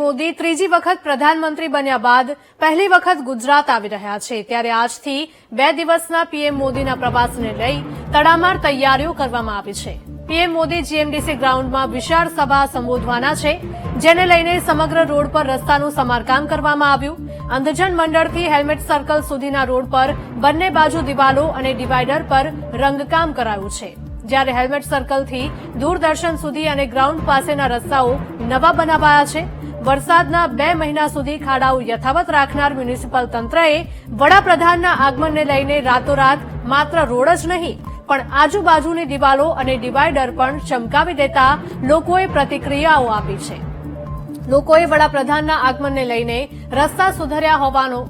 મોદી ત્રીજી વખત પ્રધાનમંત્રી બન્યા બાદ પહેલી વખત ગુજરાત આવી રહ્યા છે. ત્યારે આજથી બે દિવસના પીએમ મોદીના પ્રવાસને લઈ તડામાર તૈયારીઓ કરવામાં આવી છે. પીએમ મોદી જીએમડીસી ગ્રાઉન્ડમાં વિશાળ સભા સંબોધવાના છે, જેને લઈને સમગ્ર રોડ પર રસ્તાનું સમારકામ કરવામાં આવ્યું. અંધજન મંડળથી હેલ્મેટ સર્કલ સુધીના રોડ પર બંને બાજુ દિવાલો અને ડિવાઈડર પર રંગકામ કરાયું છે. જ્યારે હેલ્મેટ સર્કલથી દૂરદર્શન સુધી અને ગ્રાઉન્ડ પાસેના રસ્તાઓ નવા બનાવાયા છે વરસાદના બે મહિના સુધી ખાડાઓ યથાવત રાખનાર મ્યુનિસિપલ તંત્રએ વડાપ્રધાનના આગમનને લઈને રાતોરાત માત્ર રોડ જ નહીં, પણ આજુબાજુની દિવાલો અને ડિવાઈડર પણ ચમકાવી દેતા લોકોએ પ્રતિક્રિયાઓ આપી છે. લોકોએ વડાપ્રધાનના આગમનને લઈને રસ્તા સુધર્યા હોવાનો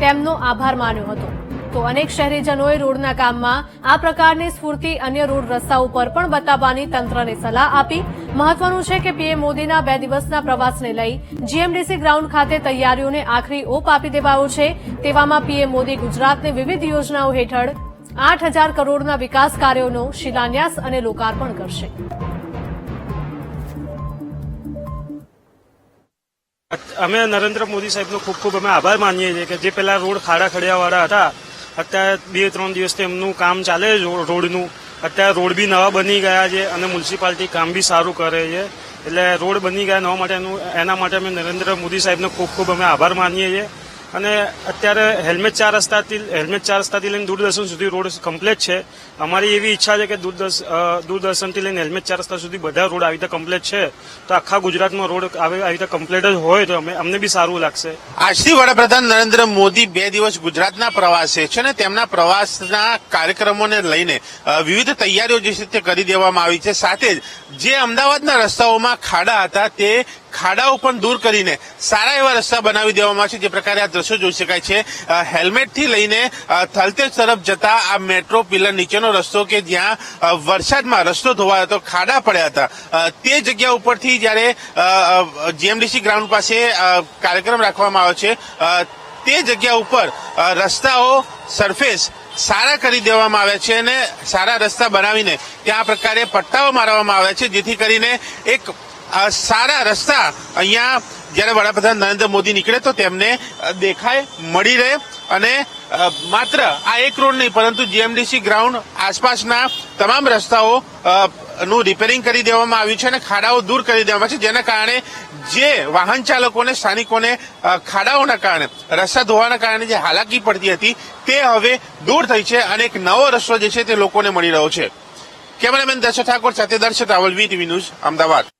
તેમનો આભાર માન્યો હતો. તો અનેક શહેરીજનોએ રોડના કામમાં આ પ્રકારની સ્ફૂર્તિ અન્ય રોડ રસ્તા ઉપર પણ બતાવવાની તંત્રને સલાહ આપી. મહત્વનું છે કે પીએમ મોદીના બે દિવસના પ્રવાસને લઈ જીએમડીસી ગ્રાઉન્ડ ખાતે તૈયારીઓને આખરી ઓપ આપી દેવાયો છે. તેવામાં પીએમ મોદી ગુજરાતને વિવિધ યોજનાઓ હેઠળ આઠ હજાર કરોડના વિકાસ કાર્યોનો શિલાન્યાસ અને લોકાર્પણ કરશે. અમે નરેન્દ્ર મોદી સાહેબનો ખૂબ ખૂબ અમે આભાર માનીએ છીએ કે જે પેલા રોડ ખાડા ખડિયાવાળા હતા અત્યારે બે, ત્રણ દિવસથી એમનું કામ ચાલે રોડનું. અત્યારે રોડ બી નવા બની ગયા છે અને મ્યુનિસિપાલિટી કામ બી સારું કરે છે. એટલે રોડ બની ગયા નવા માટે એના માટે અમે નરેન્દ્ર મોદી સાહેબનો ખૂબ ખૂબ અમે આભાર માનીએ છીએ. અને અત્યારે હેલ્મેટ ચાર રસ્તાથી હેલ્મેટ ચાર રસ્તાથી લઈને દૂરદર્શન સુધી રોડ કમ્પ્લેટ છે. અમારી એવી ઈચ્છા છે કે દૂરદર્શનથી લઈને હેલ્મેટ ચાર રસ્તા સુધી બધા રોડ આવી રીતે કમ્પ્લેટ છે. તો આખા ગુજરાતમાં રોડ આવી રીતે કમ્પ્લેટ જ હોય તો અમે, અમને બી સારું લાગશે. આજથી વડાપ્રધાન નરેન્દ્ર મોદી બે દિવસ ગુજરાતના પ્રવાસે છે ને તેમના પ્રવાસના કાર્યક્રમોને લઈને વિવિધ તૈયારીઓ જે છે તે કરી દેવામાં આવી છે. સાથે જ જે અમદાવાદના રસ્તાઓમાં ખાડા હતા તે ખાડાઓ પણ દૂર કરીને સારા એવા રસ્તા બનાવી દેવામાં છે જે પ્રકારે આ દ્રશ્યો જોઈ શકાય છે. હેલ્મેટથી લઈને થલતેજ તરફ જતા આ મેટ્રો પિલર નીચેનો રસ્તો કે જ્યાં વરસાદમાં રસ્તો ધોવાયો હતો, ખાડા પડ્યા હતા. તે જગ્યા ઉપરથી જ્યારે જીએમડીસી ગ્રાઉન્ડ પાસે કાર્યક્રમ રાખવામાં આવ્યો છે તે જગ્યા ઉપર રસ્તાઓ સરફેસ સારા કરી દેવામાં આવ્યા છે અને સારા રસ્તા બનાવીને ત્યાં પ્રકારે પટ્ટાઓ મારવામાં આવ્યા છે, જેથી કરીને એક સારા રસ્તા અહીંયા જ્યારે વડાપ્રધાન નરેન્દ્ર મોદી નીકળે તો તેમને દેખાય, મળી રહે અને માત્ર આ એક રોડ નહીં, પરંતુ જીએમડીસી ગ્રાઉન્ડ આસપાસના તમામ રસ્તાઓ નું રિપેરિંગ કરી દેવામાં આવ્યું છે અને ખાડાઓ દૂર કરી દેવામાં છે, જેના કારણે જે વાહન ચાલકોને, સ્થાનિકોને ખાડાઓના કારણે, રસ્તા ધોવાના કારણે જે હાલાકી પડતી હતી, તે હવે દૂર થઈ છે અને એક નવો રસ્તો જે છે તે લોકોને મળી રહ્યો છે. કેમેરામેન દર્શક ઠાકોર સાથે Darshak Raval V TV news, Ahmedabad.